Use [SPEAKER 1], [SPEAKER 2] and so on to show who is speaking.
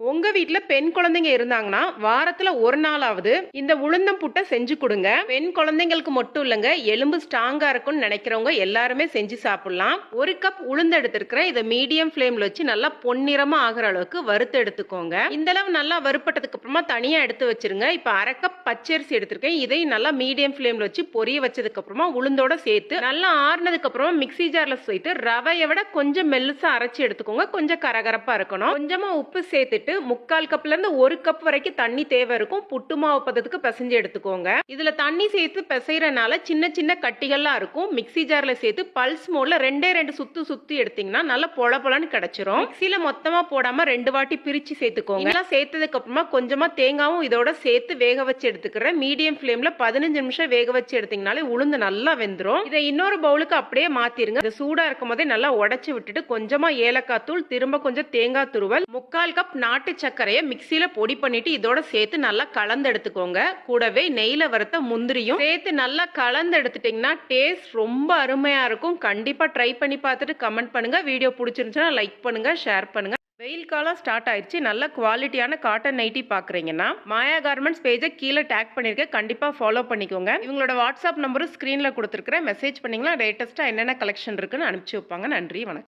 [SPEAKER 1] உங்க வீட்டுல பெண் குழந்தைங்க இருந்தாங்கன்னா வாரத்துல ஒரு நாளாவது இந்த உளுந்தம் புட்டை செஞ்சு கொடுங்க. பெண் குழந்தைங்களுக்கு மட்டும் இல்லைங்க எலும்பு ஸ்ட்ராங்கா இருக்கும்னு நினைக்கிறவங்க எல்லாருமே செஞ்சு சாப்பிடலாம். ஒரு கப் உளுந்து எடுத்திருக்கிறேன். இதை மீடியம் ஃப்ளேம்ல வச்சு நல்லா பொன்னிறமா ஆகிற அளவுக்கு வறுத்து எடுத்துக்கோங்க. இந்த அளவு நல்லா வறுப்பட்டதுக்கு அப்புறமா தனியா எடுத்து வச்சிருங்க. இப்ப அரை கப் பச்சரிசி எடுத்திருக்கேன். இதையும் நல்லா மீடியம் ஃப்ளேமில் வச்சு பொரிய வச்சதுக்கு அப்புறமா உளுந்தோட சேர்த்து நல்லா ஆறுனதுக்கப்புறமா மிக்ஸி ஜாரில் சேர்த்து ரவையை விட கொஞ்சம் மெல்லுசாக அரைச்சி எடுத்துக்கோங்க. கொஞ்சம் கரகரப்பாக இருக்கணும். கொஞ்சமாக உப்பு சேர்த்துட்டு முக்கால் கப்லேருந்து ஒரு கப் வரைக்கும் தண்ணி தேவை இருக்கும். புட்டு மாவு பதத்துக்கு பிசைஞ்சு எடுத்துக்கோங்க. இதில் தண்ணி சேர்த்து பிசைறனால சின்ன சின்ன கட்டிகள்லாம் இருக்கும். மிக்ஸி ஜாரில் சேர்த்து பல்ஸ் மோடில் ரெண்டே ரெண்டு சுத்து சுத்தி எடுத்தீங்கன்னா நல்லா பொல பொலன்னு கிடைச்சிரும். மிக்சியில் மொத்தமாக போடாமல் ரெண்டு வாட்டி பிரித்து சேர்த்துக்கோங்க. எல்லாம் சேர்த்ததுக்கு அப்புறமா கொஞ்சமாக தேங்காவும் இதோட சேர்த்து வேக வச்சு எடுத்துக்கிறேன். மீடியம் ஃப்ளேமில் பதினஞ்சு நிமிஷம் வேக வச்சு எடுத்தீங்கனாலே உளுந்து நல்லா வெந்துரும். இதை இன்னொரு பவுலுக்கு அப்படியே மாத்திருங்க. இது சூடா இருக்கும் போதே நல்லா உடைச்சு விட்டுட்டு கொஞ்சமா ஏலக்காய் தூள் திரும்ப கொஞ்சம் தேங்காய் துருவல் முக்கால் கப் நாட்டு சர்க்கரையை மிக்சியில பொடி பண்ணிட்டு இதோட சேர்த்து நல்லா கலந்து எடுத்துக்கோங்க. கூடவே நெய்ல வறுத்த முந்திரியும் சேர்த்து நல்லா கலந்து எடுத்துட்டீங்கன்னா டேஸ்ட் ரொம்ப அருமையா இருக்கும். கண்டிப்பா ட்ரை பண்ணி பார்த்துட்டு கமெண்ட் பண்ணுங்க. வீடியோ பிடிச்சிருந்துச்சுன்னா லைக் பண்ணுங்க ஷேர் பண்ணுங்க. வெயில் காலம் ஸ்டார்ட் ஆயிடுச்சு நல்ல குவாலிட்டியான காட்டன் நைட்டி பார்க்குறீங்கன்னா மாயா கார்மெண்ட்ஸ் பேஜை கீழே டேக் பண்ணியிருக்கேன் கண்டிப்பாக ஃபாலோ பண்ணிக்கோங்க. இவங்களோட வாட்ஸ்அப் நம்பரும் ஸ்க்ரீனில் கொடுத்துருக்குறேன். மெசேஜ் பண்ணிங்கன்னா லேட்டஸ்ட்டாக என்னென்ன கலெக்ஷன் இருக்குன்னு அனுப்பிச்சி வைப்பாங்க. நன்றி வணக்கம்.